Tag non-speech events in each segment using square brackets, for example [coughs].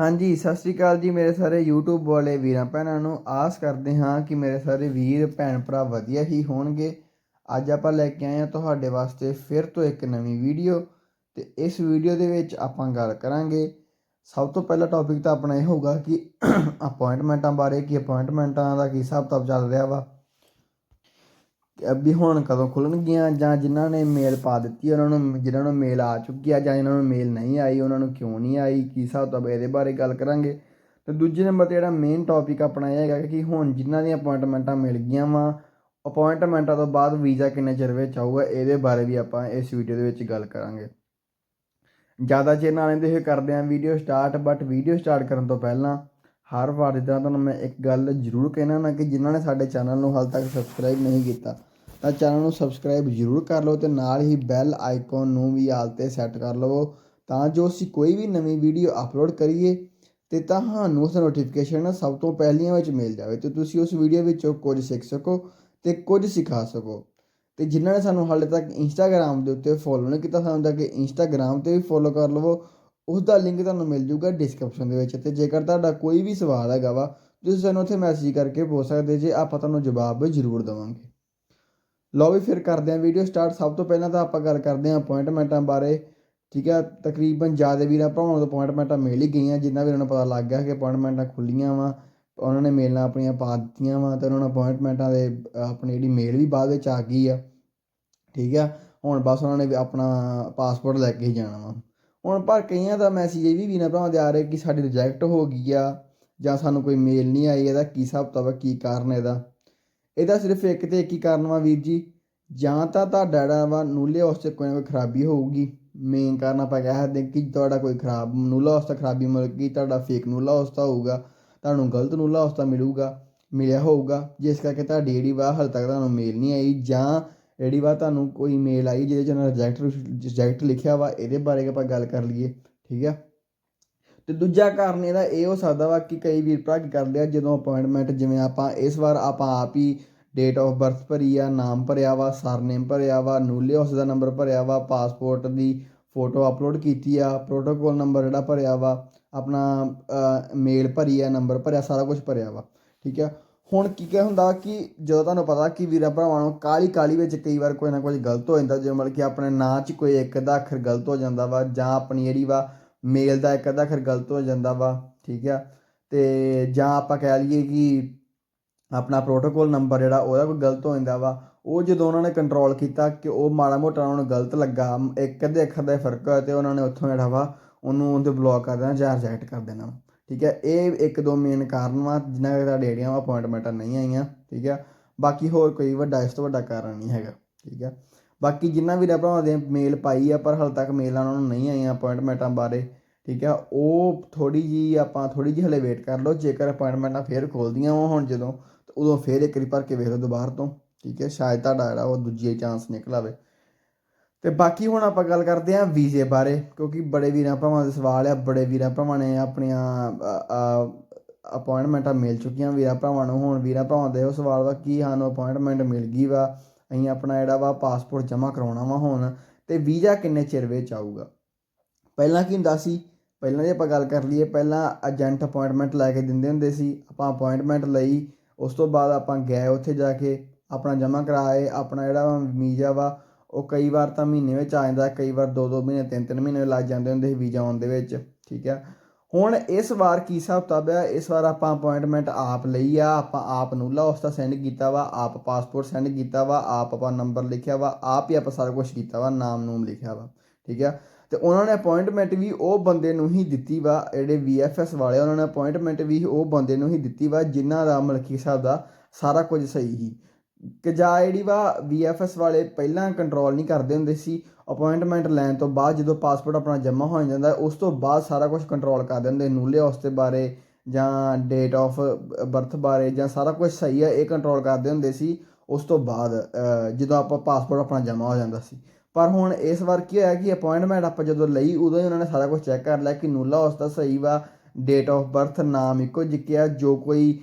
ਹਾਂਜੀ, ਸਤਿ ਸ਼੍ਰੀ ਅਕਾਲ ਜੀ ਮੇਰੇ ਸਾਰੇ YouTube ਵਾਲੇ ਵੀਰਾਂ ਭੈਣਾਂ ਨੂੰ। ਆਸ ਕਰਦੇ ਹਾਂ ਕਿ ਮੇਰੇ ਸਾਰੇ ਵੀਰ, ਭੈਣ ਭਰਾ ਵਧੀਆ ਹੀ ਹੋਣਗੇ। ਅੱਜ ਆਪਾਂ ਲੈ ਕੇ ਆਏ ਹਾਂ ਤੁਹਾਡੇ ਵਾਸਤੇ ਫਿਰ ਤੋਂ ਇੱਕ ਨਵੀਂ ਵੀਡੀਓ ਤੇ ਇਸ ਵੀਡੀਓ ਦੇ ਵਿੱਚ ਆਪਾਂ ਗੱਲ ਕਰਾਂਗੇ। ਸਭ ਤੋਂ ਪਹਿਲਾ ਟੌਪਿਕ ਤਾਂ ਆਪਣਾ ਇਹ ਹੋਊਗਾ ਕਿ [coughs] ਅਪਾਇੰਟਮੈਂਟਾਂ ਬਾਰੇ, ਕਿ ਅਪਾਇੰਟਮੈਂਟਾਂ ਦਾ ਕੀ ਹਿਸਾਬ ਕਿਤਾਬ ਚੱਲ ਰਿਹਾ ਵਾ। ਵੀ ਹੁਣ ਕਦੋਂ ਖੁੱਲਣਗੀਆਂ ਜਾਂ ਜਿਨ੍ਹਾਂ ਨੇ ਮੇਲ ਪਾ ਦਿੱਤੀ, ਉਹਨਾਂ ਨੂੰ ਜਿਨ੍ਹਾਂ ਨੂੰ ਮੇਲ ਆ ਚੁੱਕੀ ਆ ਜਾਂ ਜਿਨ੍ਹਾਂ ਨੂੰ ਮੇਲ ਨਹੀਂ ਆਈ, ਉਹਨਾਂ ਨੂੰ ਕਿਉਂ ਨਹੀਂ ਆਈ, ਕੀ ਹਿਸਾਬ ਕਿਤਾਬ ਇਹਦੇ ਬਾਰੇ ਗੱਲ ਕਰਾਂਗੇ। ਤੇ ਦੂਜੇ ਨੰਬਰ ਤੇ ਜਿਹੜਾ ਮੇਨ ਟੌਪਿਕ ਆਪਣਾ ਇਹ ਹੈਗਾ ਕਿ ਹੁਣ ਜਿਨ੍ਹਾਂ ਦੀਆਂ ਅਪਾਇੰਟਮੈਂਟਾਂ ਮਿਲ ਗਈਆਂ ਵਾ ਅਪਾਇੰਟਮੈਂਟਾਂ ਤੋਂ ਬਾਅਦ ਵੀਜ਼ਾ ਕਿੰਨੇ ਚਿਰ ਵਿੱਚ ਆਊਗਾ, ਇਹਦੇ ਬਾਰੇ ਵੀ ਆਪਾਂ ਇਸ ਵੀਡੀਓ ਦੇ ਵਿੱਚ ਗੱਲ ਕਰਾਂਗੇ। ਜ਼ਿਆਦਾ ਚਿਰ ਨਾਲ ਲੈਂਦੇ ਹੋਏ ਕਰਦੇ ਆਂ video start but video start ਕਰਨ ਤੋਂ ਪਹਿਲਾਂ ਹਰ ਵਾਰ ਦੀ ਤਰ੍ਹਾਂ ਤੁਹਾਨੂੰ ਮੈਂ ਇੱਕ ਗੱਲ ਜ਼ਰੂਰ ਕਹਿਣਾ ਨਾ ਕਿ ਜਿਨ੍ਹਾਂ ਨੇ ਸਾਡੇ ਚੈਨਲ ਨੂੰ ਹਾਲ ਤੱਕ ਸਬਸਕ੍ਰਾਈਬ ਨਹੀਂ ਕੀਤਾ ਤਾਂ ਚੈਨਲ ਨੂੰ ਸਬਸਕ੍ਰਾਈਬ ਜ਼ਰੂਰ ਕਰ ਲਓ ਤੇ ਨਾਲ ਹੀ ਬੈਲ ਆਈਕਨ ਨੂੰ ਵੀ ਆਲ ਤੇ ਸੈੱਟ ਕਰ ਲਵੋ ਤਾਂ ਜੋ ਅਸੀਂ ਕੋਈ ਵੀ ਨਵੀਂ ਵੀਡੀਓ ਅਪਲੋਡ ਕਰੀਏ ਤੇ ਤੁਹਾਨੂੰ ਉਸ ਨੋਟੀਫਿਕੇਸ਼ਨ ਸਭ ਤੋਂ ਪਹਿਲੀਆਂ ਵਿੱਚ ਮਿਲ ਜਾਵੇ ਤੇ ਤੁਸੀਂ ਉਸ ਵੀਡੀਓ ਵਿੱਚੋਂ ਕੁਝ ਸਿੱਖ ਸਕੋ ਤੇ ਕੁਝ ਸਿਖਾ ਸਕੋ। ਤੇ ਜਿਨ੍ਹਾਂ ਨੇ ਸਾਨੂੰ ਹਾਲੇ ਤੱਕ ਇੰਸਟਾਗ੍ਰam ਦੇ ਉੱਤੇ ਫੋਲੋ ਨਹੀਂ ਕੀਤਾ, ਸਾਨੂੰ ਤਾਂ ਕਿ ਇੰਸਟਾਗ੍ਰam ਤੇ ਵੀ ਫੋਲੋ ਕਰ ਲਵੋ। ਉਸ ਦਾ ਲਿੰਕ ਤੁਹਾਨੂੰ ਮਿਲ ਜੂਗਾ ਡਿਸਕ੍ਰਿਪਸ਼ਨ ਦੇ ਵਿੱਚ ਤੇ ਜੇਕਰ ਤੁਹਾਡਾ ਕੋਈ ਵੀ ਸਵਾਲ ਹੈਗਾ ਵਾ, ਤੁਸੀਂ ਸਾਨੂੰ ਉੱਥੇ ਮੈਸੇਜ ਕਰਕੇ ਪੁੱਛ ਸਕਦੇ ਜੇ ਆਪਾਂ ਤੁਹਾਨੂੰ ਜਵਾਬ ਜ਼ਰੂਰ ਦੇਵਾਂਗੇ। ਲਓ ਵੀ ਫਿਰ ਕਰਦੇ ਹਾਂ ਵੀਡੀਓ ਸਟਾਰਟ ਸਭ ਤੋਂ ਪਹਿਲਾਂ ਤਾਂ ਆਪਾਂ ਗੱਲ ਕਰਦੇ ਹਾਂ ਅਪਾਇੰਟਮੈਂਟਾਂ ਬਾਰੇ। ਠੀਕ ਹੈ, ਤਕਰੀਬਨ ਜ਼ਿਆਦਾ ਵੀਰਾਂ ਭਰਾਵਾਂ ਨੂੰ ਅਪਾਇੰਟਮੈਂਟਾਂ ਮਿਲ ਹੀ ਗਈਆਂ, ਜਿੰਨਾ ਵੀਰਾਂ ਨੂੰ ਪਤਾ ਲੱਗ ਗਿਆ ਕਿ ਅਪਾਇੰਟਮੈਂਟਾਂ ਖੁੱਲੀਆਂ ਵਾ। ਉਹਨਾਂ ਨੇ ਮੇਲਾਂ ਆਪਣੀਆਂ ਪਾ ਦਿੱਤੀਆਂ ਵਾ ਤੇ ਉਹਨਾਂ ਨੂੰ ਅਪਾਇੰਟਮੈਂਟਾਂ ਦੇ ਆਪਣੀ ਜਿਹੜੀ ਮੇਲ ਵੀ ਬਾਅਦ ਵਿੱਚ ਆ ਗਈ ਆ। ਠੀਕ ਆ ਹੁਣ ਬਸ ਉਹਨਾਂ ਨੇ ਆਪਣਾ ਪਾਸਪੋਰਟ ਲੈ ਕੇ ਹੀ ਜਾਣਾ ਵਾ। ਹੁਣ ਪਰ ਕਈਆਂ ਦਾ ਮੈਸੇਜ ਇਹ ਵੀ ਵੀਰਾਂ ਭਰਾਵਾਂ ਦੇ ਆ ਰਿਹਾ ਕਿ ਸਾਡੀ ਰਿਜੈਕਟ ਹੋ ਗਈ ਆ ਜਾਂ ਸਾਨੂੰ ਕੋਈ ਮੇਲ ਨਹੀਂ ਆਈ ਇਹਦਾ ਕੀ ਹਿਸਾਬ ਕਿਤਾਬ ਕੀ ਕਾਰਨ ਇਹਦਾ। ਇਹਦਾ ਸਿਰਫ ਇੱਕ ਤੇ ਇੱਕ ਹੀ ਕਾਰਨ ਵਾ ਵੀਰ ਜੀ। ਜਾਂ ਤਾਂ ਤੁਹਾਡਾ ਜਿਹੜਾ ਵਾ ਨੂਲੇ ਉਸ 'ਚ ਕੋਈ ਨਾ ਕੋਈ ਖਰਾਬੀ ਹੋਊਗੀ। ਮੇਨ ਕਾਰਨ ਆਪਾਂ ਕਹਿ ਸਕਦੇ ਕਿ ਤੁਹਾਡਾ ਕੋਈ ਖਰਾਬ, ਨੂਲਾ ਉਸ 'ਤੇ ਖਰਾਬੀ ਮਿਲ ਗਈ ਤੁਹਾਡਾ ਫੇਕ ਨੂਲਾ ਉਸ 'ਤੇ ਹੋਊਗਾ, ਤੁਹਾਨੂੰ ਗਲਤ ਨੂਲਾ ਉਸ 'ਤੇ ਮਿਲੂਗਾ, ਮਿਲਿਆ ਹੋਊਗਾ। ਜਿਸ ਕਰਕੇ ਤੁਹਾਡੀ ਜਿਹੜੀ ਵਾ ਹਾਲੇ ਤੱਕ ਤੁਹਾਨੂੰ ਮੇਲ ਨਹੀਂ ਆਈ ਜਾਂ ਜਿਹੜੀ ਵਾ ਤੁਹਾਨੂੰ ਕੋਈ ਮੇਲ ਆਈ ਜਿਹਦੇ 'ਚ ਉਹਨਾਂ ਰਿਜੈਕਟ ਰਿਜੈਕਟ ਲਿਖਿਆ ਵਾ, ਇਹਦੇ ਬਾਰੇ ਆਪਾਂ ਗੱਲ ਕਰ ਲਈਏ, ਠੀਕ ਆ? ਤੇ ਦੂਜਾ ਕਾਰਨ ਇਹਦਾ ਇਹ ਹੋ ਸਕਦਾ ਵਾ ਕਿ ਕਈ ਵੀਰ ਭਰਾ ਕੀ ਕਰਦੇ ਆ, ਜਦੋਂ ਅਪਾਇੰਟਮੈਂਟ ਜਿਵੇਂ ਆਪਾਂ ਇਸ ਵਾਰ ਆਪਾਂ ਆਪ ਹੀ ਡੇਟ ਆਫ ਬਰਥ ਭਰੀ ਆ ਨਾਮ ਭਰਿਆ ਵਾ ਸਰਨੇਮ ਭਰਿਆ ਵਾ ਨੂਲੇ ਹਾਊਸ ਦਾ ਨੰਬਰ ਭਰਿਆ ਵਾ ਪਾਸਪੋਰਟ ਦੀ ਫੋਟੋ ਅਪਲੋਡ ਕੀਤੀ ਆ ਪ੍ਰੋਟੋਕੋਲ ਨੰਬਰ ਜਿਹੜਾ ਭਰਿਆ ਵਾ, ਆਪਣਾ ਮੇਲ ਭਰੀ ਆ ਨੰਬਰ ਭਰਿਆ, ਸਾਰਾ ਕੁਝ ਭਰਿਆ ਵਾ, ਠੀਕ ਆ? ਹੁਣ ਕੀ ਕਹਿ ਹੁੰਦਾ ਕਿ ਜਦੋਂ ਤੁਹਾਨੂੰ ਪਤਾ ਕਿ ਵੀਰਾਂ ਭਰਾਵਾਂ ਨੂੰ ਕਾਲੀ ਕਾਲੀ ਵਿੱਚ ਕਈ ਵਾਰ ਕੋਈ ਨਾ ਕੁਝ ਗਲਤ ਹੋ ਜਾਂਦਾ, ਜਿਵੇਂ ਮਤਲਬ ਕਿ ਆਪਣੇ ਨਾਂ 'ਚ ਕੋਈ ਇੱਕ ਅੱਧਾ ਅੱਖਰ ਗਲਤ ਹੋ ਜਾਂਦਾ ਵਾ, ਜਾਂ ਆਪਣੀ ਜਿਹੜੀ ਵਾ ਮੇਲ ਦਾ ਇੱਕ ਅੱਧਾ ਅੱਖਰ ਗਲਤ ਹੋ ਜਾਂਦਾ ਵਾ, ਠੀਕ ਆ? ਤੇ ਜਾਂ ਆਪਾਂ ਕਹਿ ਲਈਏ ਕਿ ਆਪਣਾ ਪ੍ਰੋਟੋਕੋਲ ਨੰਬਰ ਜਿਹੜਾ ਉਹਦਾ ਕੋਈ ਗਲਤ ਹੋ ਜਾਂਦਾ ਵਾ, ਉਹ ਜਦੋਂ ਉਹਨਾਂ ਨੇ ਕੰਟਰੋਲ ਕੀਤਾ ਕਿ ਉਹ ਮਾੜਾ ਮੋਟਾ ਉਹਨਾਂ ਨੂੰ ਗਲਤ ਲੱਗਾ, ਇੱਕ ਅੱਧੇ ਅੱਖਰ ਦਾ ਫ਼ਰਕ ਹੋਇਆ ਤੇ ਉਹਨਾਂ ਨੇ ਉੱਥੋਂ ਜਿਹੜਾ ਵਾ ਉਹਨੂੰ ਉਹਦੇ ਬਲੌਕ ਕਰ ਦੇਣਾ, ਜਾਂ ਰਿਜੈਕਟ ਕਰ ਦੇਣਾ। ਠੀਕ ਹੈ, ਇਹ ਇੱਕ ਦੋ ਮੇਨ ਕਾਰਨ ਵਾ ਜਿਨ੍ਹਾਂ ਕਰਕੇ ਤੁਹਾਡੇ ਜਿਹੜੀਆਂ ਵਾ ਅਪਾਇੰਟਮੈਂਟਾਂ ਨਹੀਂ ਆਈਆਂ, ਠੀਕ ਹੈ। ਬਾਕੀ ਹੋਰ ਕੋਈ ਵੱਡਾ, ਇਸ ਤੋਂ ਵੱਡਾ ਕਾਰਨ ਨਹੀਂ ਹੈਗਾ, ਠੀਕ ਹੈ। ਬਾਕੀ ਜਿੰਨਾ ਵੀ ਭਰਾਵਾਂ ਦੇ ਮੇਲ ਪਾਈ ਆ, ਪਰ ਹਾਲ ਤੱਕ ਮੇਲਾਂ ਉਹਨਾਂ ਨੂੰ ਨਹੀਂ ਆਈਆਂ ਅਪਾਇੰਟਮੈਂਟਾਂ ਬਾਰੇ, ਠੀਕ ਆ ਉਹ ਥੋੜੀ ਜੀ ਆਪਾਂ ਥੋੜੀ ਜੀ ਹਲੇ ਵੇਟ ਕਰ ਲਓ, ਜੇਕਰ ਅਪਾਇੰਟਮੈਂਟਾਂ ਫੇਰ ਖੋਲਦੀਆਂ ਉਹ ਹੁਣ ਜਦੋਂ ਉਦੋਂ ਫੇਰ ਇੱਕ ਵਾਰੀ ਭਰ ਕੇ ਵੇਖ ਲਓ ਦੁਬਾਰਾ ਤੋਂ, ਠੀਕ ਹੈ, ਸ਼ਾਇਦ ਤੁਹਾਡਾ ਜਿਹੜਾ ਉਹ ਦੂਜੀ ਚਾਂਸ ਨਿਕਲ ਆਵੇ। ਤੇ ਬਾਕੀ ਹੁਣ ਆਪਾਂ ਗੱਲ ਕਰਦੇ ਆਂ ਵੀਜ਼ੇ ਬਾਰੇ, ਕਿਉਂਕਿ ਬੜੇ ਵੀਰਾਂ ਭਰਾਵਾਂ ਦੇ ਸਵਾਲ ਆ, ਬੜੇ ਵੀਰਾਂ ਭਰਾਵਾਂ ਨੇ ਆਪਣੀਆਂ ਅਪਾਇੰਟਮੈਂਟਾਂ ਮਿਲ ਚੁੱਕੀਆਂ ਵੀਰਾਂ ਭਰਾਵਾਂ ਨੂੰ। ਹੁਣ ਵੀਰਾਂ ਭਰਾਵਾਂ ਦੇ ਉਹ ਸਵਾਲ ਵਾ, ਕੀ ਸਾਨੂੰ ਅਪਾਇੰਟਮੈਂਟ ਮਿਲ ਗਈ ਵਾ? ਅਸੀਂ ਆਪਣਾ ਜਿਹੜਾ ਵਾ ਪਾਸਪੋਰਟ ਜਮ੍ਹਾਂ ਕਰਾਉਣਾ ਵਾ ਹੁਣ, ਤੇ ਵੀਜ਼ਾ ਕਿੰਨੇ ਚਿਰ ਵਿੱਚ ਆਊਗਾ? ਪਹਿਲਾਂ ਕੀ ਹੁੰਦਾ ਸੀ? ਪਹਿਲਾਂ ਜੇ ਆਪਾਂ ਗੱਲ ਕਰ ਲਈਏ, ਪਹਿਲਾਂ ਏਜੰਟ ਅਪਾਇੰਟਮੈਂਟ ਲੈ ਕੇ ਦਿੰਦੇ ਹੁੰਦੇ ਸੀ। ਆਪਾਂ ਅਪਾਇੰਟਮੈਂਟ ਲਈ ਉਸ ਤੋਂ ਬਾਅਦ ਆਪਾਂ ਗਏ ਉੱਥੇ ਜਾ ਕੇ, ਆਪਣਾ ਜਮ੍ਹਾਂ ਕਰਾਏ, ਆਪਣਾ ਜਿਹੜਾ ਵੀਜ਼ਾ ਵਾ, ਉਹ ਕਈ ਵਾਰ ਤਾਂ ਮਹੀਨੇ ਵਿੱਚ ਆ ਜਾਂਦਾ, ਕਈ ਵਾਰ 2-2 ਮਹੀਨੇ 3-3 ਮਹੀਨੇ ਲੱਗ ਜਾਂਦੇ ਹੁੰਦੇ ਸੀ ਵੀਜ਼ਾ ਆਉਣ ਦੇ ਵਿੱਚ, ਠੀਕ ਆ? ਹੁਣ ਇਸ ਵਾਰ ਕੀ ਹਿਸਾਬ ਕਿਤਾਬ ਆ? ਇਸ ਵਾਰ ਆਪਾਂ ਅਪਾਇੰਟਮੈਂਟ ਆਪ ਲਈ ਆ, ਆਪਾਂ ਆਪ ਨੂਲਾ ਉਸ ਦਾ ਸੈਂਡ ਕੀਤਾ ਵਾ, ਆਪ ਪਾਸਪੋਰਟ ਸੈਂਡ ਕੀਤਾ ਵਾ, ਆਪ ਆਪਾਂ ਨੰਬਰ ਲਿਖਿਆ ਵਾ, ਆਪ ਹੀ ਆਪਾਂ ਸਾਰਾ ਕੁਝ ਕੀਤਾ ਵਾ ਨਾਮ ਨੂਮ ਲਿਖਿਆ ਵਾ, ਠੀਕ ਆ? ਤੇ ਉਹਨਾਂ ਨੇ ਅਪਾਇੰਟਮੈਂਟ ਵੀ ਉਹ ਬੰਦੇ ਨੂੰ ਹੀ ਦਿੱਤੀ ਵਾ, ਜਿਹੜੇ VFS ਵਾਲੇ, ਉਹਨਾਂ ਨੇ ਅਪਾਇੰਟਮੈਂਟ ਵੀ ਉਹ ਬੰਦੇ ਨੂੰ ਹੀ ਦਿੱਤੀ ਵਾ, ਜਿਨ੍ਹਾਂ ਦਾ ਮਲਕੀ ਸਾਹਿਬ ਦਾ ਸਾਰਾ ਕੁਝ ਸਹੀ ਸੀ। ਕਿ ਜਾ ਜਿਹੜੀ ਵਾ VFS ਵਾਲੇ ਪਹਿਲਾਂ ਕੰਟਰੋਲ ਨਹੀਂ ਕਰਦੇ ਹੁੰਦੇ ਸੀ ਅਪਾਇੰਟਮੈਂਟ ਲੈਣ ਤੋਂ ਬਾਅਦ ਜਦੋਂ ਪਾਸਪੋਰਟ ਆਪਣਾ ਜਮ੍ਹਾਂ ਹੋ ਜਾਂਦਾ, ਉਸ ਤੋਂ ਬਾਅਦ ਸਾਰਾ ਕੁਝ ਕੰਟਰੋਲ ਕਰ ਦਿੰਦੇ ਨੂਲੇ ਉਸ ਦੇ ਬਾਰੇ ਜਾਂ ਡੇਟ ਆਫ ਬਰਥ ਬਾਰੇ ਜਾਂ ਸਾਰਾ ਕੁਝ ਸਹੀ ਹੈ ਇਹ ਕੰਟਰੋਲ ਕਰਦੇ ਹੁੰਦੇ ਸੀ। ਉਸ ਤੋਂ ਬਾਅਦ ਜਦੋਂ ਆਪਾਂ ਪਾਸਪੋਰਟ ਆਪਣਾ ਜਮ੍ਹਾਂ ਹੋ ਜਾਂਦਾ ਸੀ। ਪਰ ਹੁਣ ਇਸ ਵਾਰ ਕੀ ਹੋਇਆ ਕਿ ਅਪਾਇੰਟਮੈਂਟ ਆਪਾਂ ਜਦੋਂ ਲਈ, ਉਦੋਂ ਹੀ ਉਹਨਾਂ ਨੇ ਸਾਰਾ ਕੁਝ ਚੈੱਕ ਕਰ ਲਿਆ ਕਿ ਨੂਲਾ ਉਸ ਦਾ ਸਹੀ ਵਾ ਡੇਟ ਆਫ ਬਰਥ ਨਾਮ ਇੱਕੋ ਜਿੱਕਿਆ, ਜੋ ਕੋਈ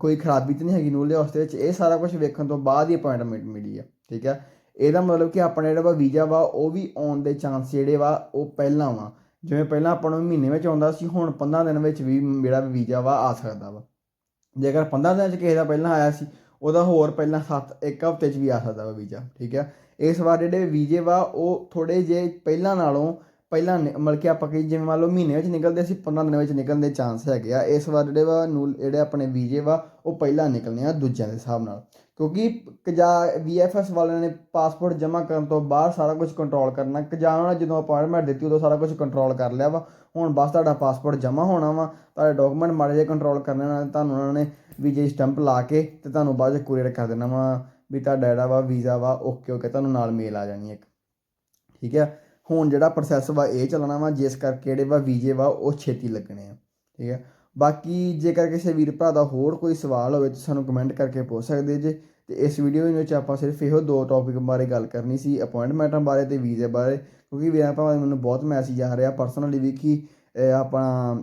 ਕੋਈ ਖਰਾਬੀ ਤਾਂ ਨਹੀਂ ਹੈਗੀ ਨੂਲੇ ਉਸ ਦੇ ਵਿੱਚ, ਇਹ ਸਾਰਾ ਕੁਝ ਵੇਖਣ ਤੋਂ ਬਾਅਦ ਹੀ ਅਪਾਇੰਟਮੈਂਟ ਮਿਲੀ ਆ, ਠੀਕ ਹੈ ਇਹਦਾ ਮਤਲਬ ਕਿ ਆਪਣਾ ਜਿਹੜਾ ਵਾ ਵੀਜ਼ਾ ਵਾ, ਉਹ ਵੀ ਆਉਣ ਦੇ ਚਾਂਸ ਜਿਹੜੇ ਵਾ, ਉਹ ਪਹਿਲਾਂ ਵਾ। ਜਿਵੇਂ ਪਹਿਲਾਂ ਆਪਾਂ ਨੂੰ ਮਹੀਨੇ ਵਿੱਚ ਆਉਂਦਾ ਸੀ, ਹੁਣ 15 ਦਿਨ ਵਿੱਚ ਵੀ ਮੇਰਾ ਵੀਜ਼ਾ ਵਾ ਆ ਸਕਦਾ ਵਾ। ਜੇਕਰ 15 ਦਿਨਾਂ 'ਚ ਕਿਸੇ ਦਾ ਪਹਿਲਾਂ ਆਇਆ ਸੀ ਉਹਦਾ ਹੋਰ ਪਹਿਲਾਂ 7 ਇੱਕ ਹਫ਼ਤੇ 'ਚ ਵੀ ਆ ਸਕਦਾ ਵਾ ਵੀਜ਼ਾ, ਠੀਕ ਆ? ਇਸ ਵਾਰ ਜਿਹੜੇ ਵੀਜ਼ੇ ਵਾ, ਉਹ ਥੋੜੇ ਜੇ ਪਹਿਲਾਂ ਨਾਲੋਂ, ਪਹਿਲਾਂ ਨਿ- ਮਤਲਬ ਕਿ ਆਪਾਂ ਕਹੀ ਜਿਵੇਂ ਮੰਨ ਲਓ ਮਹੀਨੇ ਵਿੱਚ ਨਿਕਲਦੇ ਸੀ 15 ਦਿਨਾਂ ਵਿੱਚ ਨਿਕਲਣ ਦੇ ਚਾਂਸ ਹੈਗੇ ਆ। ਇਸ ਵਾਰ ਜਿਹੜੇ ਵਾ ਨੂੰ ਜਿਹੜੇ ਆਪਣੇ ਵੀਜ਼ੇ ਵਾ, ਉਹ ਪਹਿਲਾਂ ਨਿਕਲਣੇ ਆ ਦੂਜਿਆਂ ਦੇ ਹਿਸਾਬ ਨਾਲ। ਕਿਉਂਕਿ ਕਜਾ ਵੀਐਫਐਸ ਵਾਲਿਆਂ ਨੇ ਪਾਸਪੋਰਟ ਜਮ੍ਹਾਂ ਕਰਨ ਤੋਂ ਬਾਅਦ ਸਾਰਾ ਕੁਝ ਕੰਟਰੋਲ ਕਰਨਾ। ਕਜਾ ਉਹਨਾਂ ਨੇ ਜਦੋਂ ਅਪਾਇੰਟਮੈਂਟ ਦਿੱਤੀ, ਉਦੋਂ ਸਾਰਾ ਕੁਝ ਕੰਟਰੋਲ ਕਰ ਲਿਆ ਵਾ। ਹੁਣ ਬਸ ਤੁਹਾਡਾ ਪਾਸਪੋਰਟ ਜਮ੍ਹਾਂ ਹੋਣਾ ਵਾ। ਤੁਹਾਡੇ ਡਾਕੂਮੈਂਟ ਮਾੜੇ ਜਿਹੇ ਕੰਟਰੋਲ ਕਰਨੇ ਨਾਲ ਤੁਹਾਨੂੰ ਉਹਨਾਂ ਨੇ ਵੀਜ਼ੇ ਸਟੈਂਪ ਲਾ ਕੇ ਤੇ ਤੁਹਾਨੂੰ ਬਾਅਦ ਚ ਕੁਰੀਅਰ ਕਰ ਦੇਣਾ ਵਾ ਵੀ ਤੁਹਾਡਾ ਜਿਹੜਾ ਵਾ ਵੀਜ਼ਾ ਵਾ ਓਕੇ ਓਕੇ ਤੁਹਾਨੂੰ ਨਾਲ ਮੇਲ ਆ ਜਾਣੀ ਇੱਕ। ਠੀਕ ਹੈ ਹੁਣ ਜਿਹੜਾ ਪ੍ਰੋਸੈਸ ਵਾ ਇਹ ਚੱਲਣਾ ਵਾ, ਜਿਸ ਕਰਕੇ ਜਿਹੜੇ ਵਾ ਵੀਜ਼ੇ ਵਾ ਉਹ ਛੇਤੀ ਲੱਗਣੇ ਆ। ਠੀਕ ਹੈ ਬਾਕੀ ਜੇਕਰ ਕਿਸੇ ਵੀਰ ਭਰਾ ਦਾ ਹੋਰ ਕੋਈ ਸਵਾਲ ਹੋਵੇ ਤਾਂ ਸਾਨੂੰ ਕਮੈਂਟ ਕਰਕੇ ਪੁੱਛ ਸਕਦੇ ਜੇ। ਤੇ ਇਸ ਵੀਡੀਓ ਵਿੱਚ ਆਪਾਂ ਸਿਰਫ ਇਹੋ ਦੋ ਟੌਪਿਕ ਬਾਰੇ ਗੱਲ ਕਰਨੀ ਸੀ ਅਪਾਇੰਟਮੈਂਟਾਂ ਬਾਰੇ ਤੇ ਵੀਜ਼ੇ ਬਾਰੇ। ਕਿਉਂਕਿ ਵੀਰਾਂ ਭਰਾਵਾਂ ਦੇ ਮੈਨੂੰ ਬਹੁਤ ਮੈਸੇਜ ਆ ਰਿਹਾ ਪਰਸਨਲੀ ਵੀ ਕਿ ਇਹ ਆਪਣਾ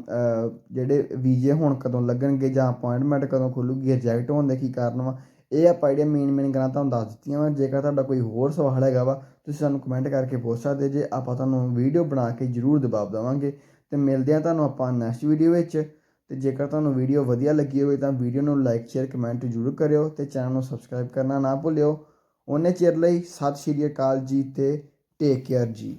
ਜਿਹੜੇ ਵੀਜ਼ੇ ਹੁਣ ਕਦੋਂ ਲੱਗਣਗੇ ਜਾਂ ਅਪਾਇੰਟਮੈਂਟ ਕਦੋਂ ਖੁੱਲੂਗੀ ਰਿਜੈਕਟ ਹੋਣ ਦੇ ਕੀ ਕਾਰਨ ਵਾ। ਇਹ ਆਪਾਂ ਜਿਹੜੀਆਂ ਮੇਨ ਮੇਨ ਗੱਲਾਂ ਤੁਹਾਨੂੰ ਦੱਸ ਦਿੱਤੀਆਂ ਵਾ। ਜੇਕਰ ਤੁਹਾਡਾ ਕੋਈ ਹੋਰ ਸਵਾਲ ਹੈਗਾ ਵਾ, ਤੁਸੀਂ ਸਾਨੂੰ ਕਮੈਂਟ ਕਰਕੇ ਪੁੱਛ ਸਕਦੇ ਜੇ। ਆਪਾਂ ਤੁਹਾਨੂੰ ਵੀਡੀਓ ਬਣਾ ਕੇ ਜ਼ਰੂਰ ਜਵਾਬ ਦੇਵਾਂਗੇ। ਤੇ ਮਿਲਦੇ ਆ ਤੁਹਾਨੂੰ ਆਪਾਂ ਨੈਕਸਟ ਵੀਡੀਓ ਵਿੱਚ। ਤੇ ਜੇਕਰ ਤੁਹਾਨੂੰ ਵੀਡੀਓ ਵਧੀਆ ਲੱਗੀ ਹੋਵੇ ਤਾਂ ਵੀਡੀਓ ਨੂੰ ਲਾਈਕ ਸ਼ੇਅਰ ਕਮੈਂਟ ਜ਼ਰੂਰ ਕਰਿਓ ਤੇ ਚੈਨਲ ਨੂੰ ਸਬਸਕ੍ਰਾਈਬ ਕਰਨਾ ਨਾ ਭੁੱਲਿਓ। ਉਹਨੇ ਚਿਰ ਲਈ ਸਤਿ ਸ਼੍ਰੀ ਅਕਾਲ ਜੀ ਤੇ ਟੇਕ ਕੇਅਰ ਜੀ।